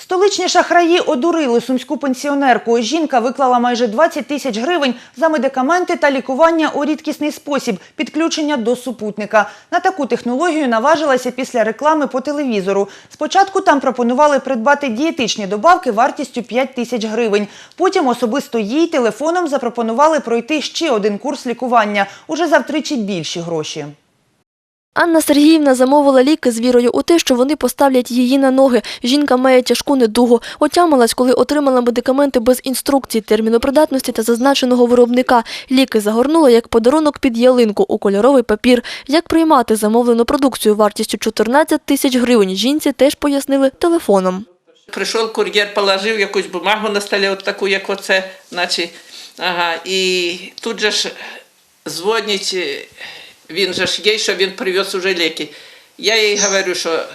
Столичні шахраї одурили сумську пенсіонерку. Жінка виклала майже 20 тисяч гривень за медикаменти та лікування у рідкісний спосіб – підключення до супутника. На таку технологію наважилася після реклами по телевізору. Спочатку там пропонували придбати дієтичні добавки вартістю 5 тисяч гривень. Потім особисто їй телефоном запропонували пройти ще один курс лікування, уже за втричі більші гроші. Анна Сергіївна замовила ліки з вірою у те, що вони поставлять її на ноги. Жінка має тяжку недугу. Отямилась, коли отримала медикаменти без інструкцій, терміну придатності та зазначеного виробника. Ліки загорнула як подарунок під ялинку у кольоровий папір. Як приймати замовлену продукцію вартістю 14 тисяч гривень, жінці теж пояснили телефоном. Прийшов кур'єр, положив якусь бумагу на столі, от таку, як оце, наче, ага, і тут же ж дзвонить, е, він же ж є, що він привез уже ліки. Я їй говорю, що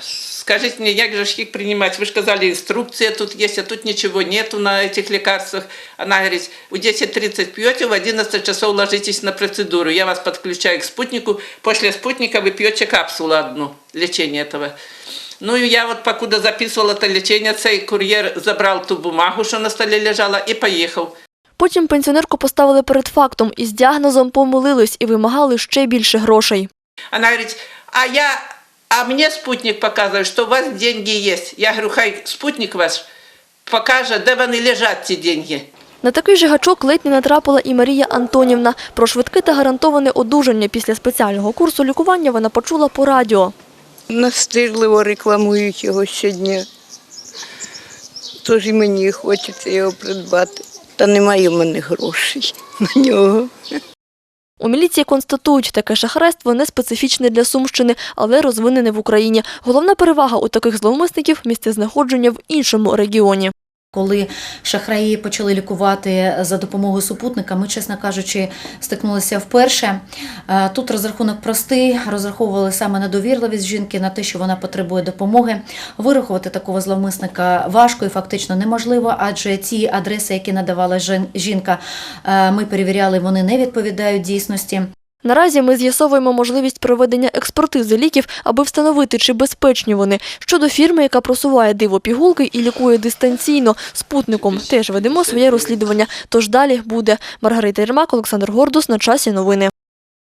скажіть мені, як же ж їх приймати? Ви ж казали, інструкція тут є, а тут нічого нету на цих лекарствах. Вона говорить, у 10.30 пьете, в 11 часов ложитесь на процедуру. Я вас подключаю к спутнику. После спутника вы пьете капсулу одну, лечение этого. Ну і я от покуда записувала те лічення, цей кур'єр забрав ту бумагу, що на столі лежала, і поїхав. Потім пенсіонерку поставили перед фактом і з діагнозом помилились і вимагали ще більше грошей. Вона говорить, а я, а мені спутник показує, що у вас деньги є. Я говорю, хай спутник ваш покаже, де вони лежать, ці деньги. На такий же гачок ледь не натрапила і Марія Антонівна. Про швидке та гарантоване одужання після спеціального курсу лікування вона почула по радіо. Настирливо рекламують його щодня. Тож і мені хочеться його придбати. Та немає в мене грошей на нього. У міліції констатують, таке шахрайство не специфічне для Сумщини, але розвинене в Україні. Головна перевага у таких зловмисників – місцезнаходження в іншому регіоні. Коли шахраї почали лікувати за допомогою супутника, ми, чесно кажучи, стикнулися вперше. Е, Тут розрахунок простий, розраховували саме на довірливість жінки, на те, що вона потребує допомоги. Вирахувати такого зловмисника важко і фактично неможливо, адже ті адреси, які надавала жінка, е, ми перевіряли, вони не відповідають дійсності. Наразі ми з'ясовуємо можливість проведення експертизи ліків, аби встановити, чи безпечні вони. Щодо фірми, яка просуває диво пігулки і лікує дистанційно спутником, теж ведемо своє розслідування. Тож далі буде. Маргарита Єрмак, Олександр Гордус. На часі новини.